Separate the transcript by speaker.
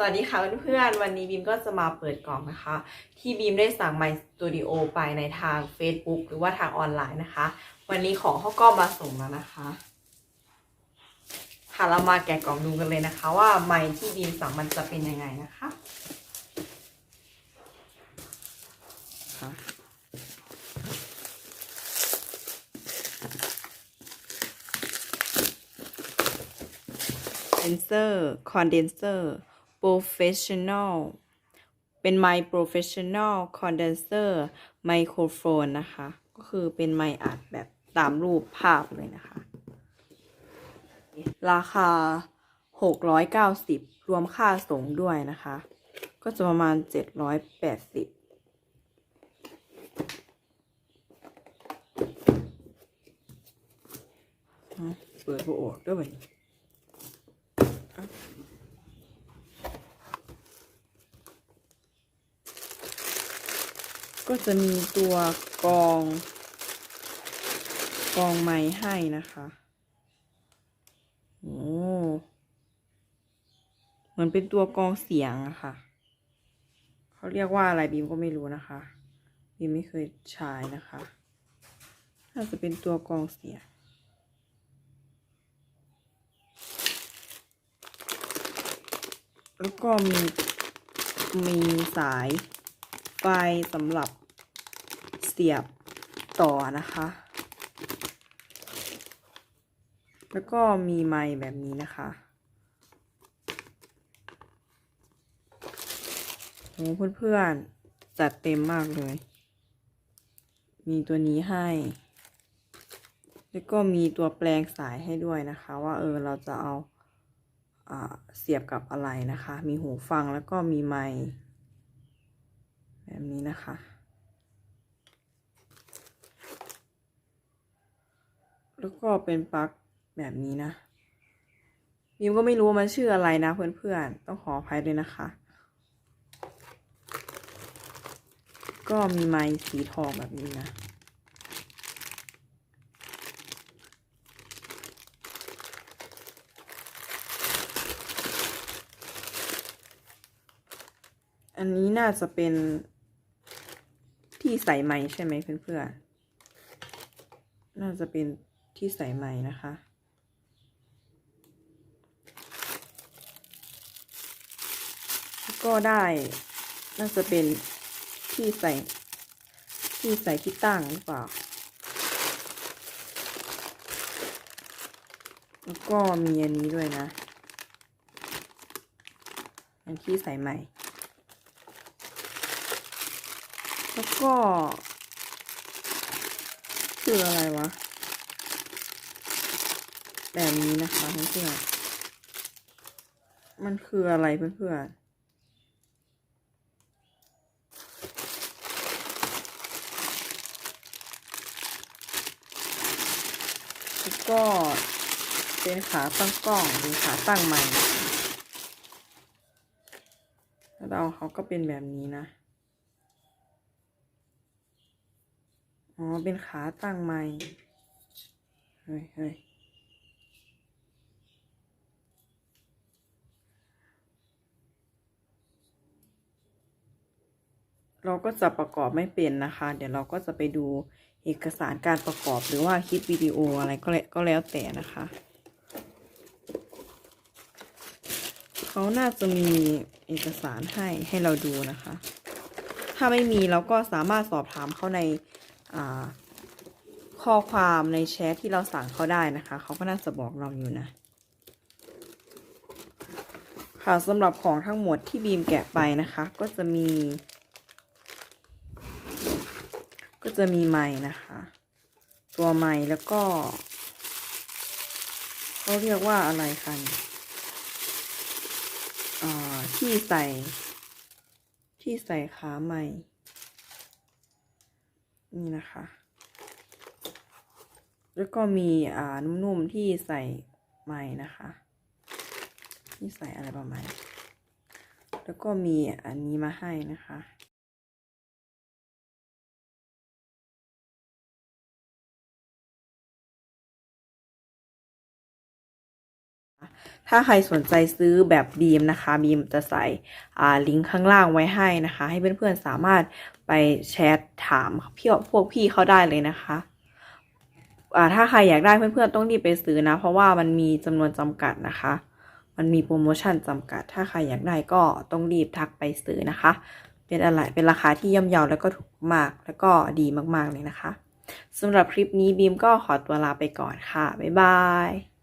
Speaker 1: สวัสดีค่ะเพื่อนๆ วันนี้บีมก็จะมาเปิดกล่องนะคะ ที่บีมได้สั่งไมค์สตูดิโอไปในทาง Facebook หรือว่าทางออนไลน์นะคะ วันนี้ของเขาก็มาส่งแล้วนะคะค่ะเรามาแกะกล่องดูกันเลยนะคะ ว่าไมค์ที่บีมสั่งมันจะเป็นยังไงนะคะค่ะเซนเซอร์ คอนเดนเซอร์ โปรเฟชชั่นอลเป็นไมค์โปรเฟชชั่นอลคอนเดนเซอร์ไมโครโฟนนะคะ ก็คือเป็นไมค์อัดแบบตามรูปภาพเลยนะคะ ราคา 690 รวมค่าส่งด้วยนะคะ ก็จะประมาณ 780เปิดผู้ออกด้วย ก็จะมีตัวกอง กองไม้ให้นะคะโอ้เหมือนเป็นตัวกองเสียงอะค่ะ เขาเรียกว่าอะไรบีมก็ไม่รู้นะคะ บีมไม่เคยใช้นะคะน่าจะเป็นตัวกองเสียงแล้วก็มีมีสายไฟสำหรับ สียบต่อนะคะ แล้วก็มีไม้แบบนี้นะคะโอ้เพื่อนๆ จัดเต็มมากเลย มีตัวนี้ให้ แล้วก็มีตัวแปลงสายให้ด้วยนะคะ ว่าเออเราจะเอาอ่าเสียบกับอะไรนะคะ มีหูฟังแล้วก็มีไมค์แบบนี้นะคะ แล้วก็เป็นปลั๊กแบบนี้นะบิมก็ไม่รู้ว่ามันชื่ออะไรนะเพื่อนๆ ต้องขออภัยด้วยนะคะ ก็มีไม้สีทองแบบนี้นะ อันนี้น่าจะเป็นที่ใส่ไม้ใช่ไหมเพื่อนๆ น่าจะเป็น ที่ใส่ไม้นะคะ ก็ได้น่าจะเป็นที่ใส่ ที่ใส่ที่ตั้งหรือเปล่า แล้วก็มีอันนี้ด้วยนะ อันที่ใส่ไม้แล้วก็คืออะไรวะ แบบนี้นะคะเพื่อนๆมันคืออะไรเพื่อนๆก็เป็นขาตั้งกล้องเป็นขาตั้งใหม่แล้วเราเขาก็เป็นแบบนี้นะ อ๋อ เป็นขาตั้งไม้เฮ้ยเฮ้ย เราก็จะประกอบไม่เป็นนะคะ เดี๋ยวเราก็จะไปดูเอกสารการประกอบหรือว่าคลิปวิดีโออะไรก็แล้วก็แล้วแต่นะคะเขาน่าจะมีเอกสารให้ให้เราดูนะคะ ถ้าไม่มีเราก็สามารถสอบถามเขาในอ่าข้อความในแชทที่เราสั่งเขาได้นะคะ เขาก็น่าจะบอกเราอยู่นะ ค่ะสำหรับของทั้งหมดที่บีมแกะไปนะคะ ก็จะมี ก็จะมีไม้นะคะ ตัวไม้แล้วก็เขาเรียกว่าอะไรคะเนี่ยอ่าที่ใส่ ที่ใส่ขาไม้นี่นะคะ แล้วก็มีอ่านุ่มๆที่ใส่ไม้นะคะ ที่ใส่อะไรประมาณแล้วก็มีอันนี้มาให้นะคะ ถ้าใครสนใจซื้อแบบบีมนะคะบีมจะใส่อ่าลิงก์ข้างล่างไว้ให้นะคะ ให้เพื่อนๆสามารถไปแชทถามพี่พวกพี่เขาได้เลยนะคะอ่าถ้าใครอยากได้เพื่อนๆต้องรีบไปซื้อนะ เพราะว่ามันมีจำนวนจำกัดนะคะ มันมีโปรโมชั่นจำกัด ถ้าใครอยากได้ก็ต้องรีบทักไปซื้อนะคะ เป็นอะไรเป็นราคาที่ย่อมเยาแล้วก็ถูกมากแล้วก็ดีมากๆเลยนะคะสำหรับคลิปนี้บีมก็ขอตัวลาไปก่อนค่ะ บ๊ายบาย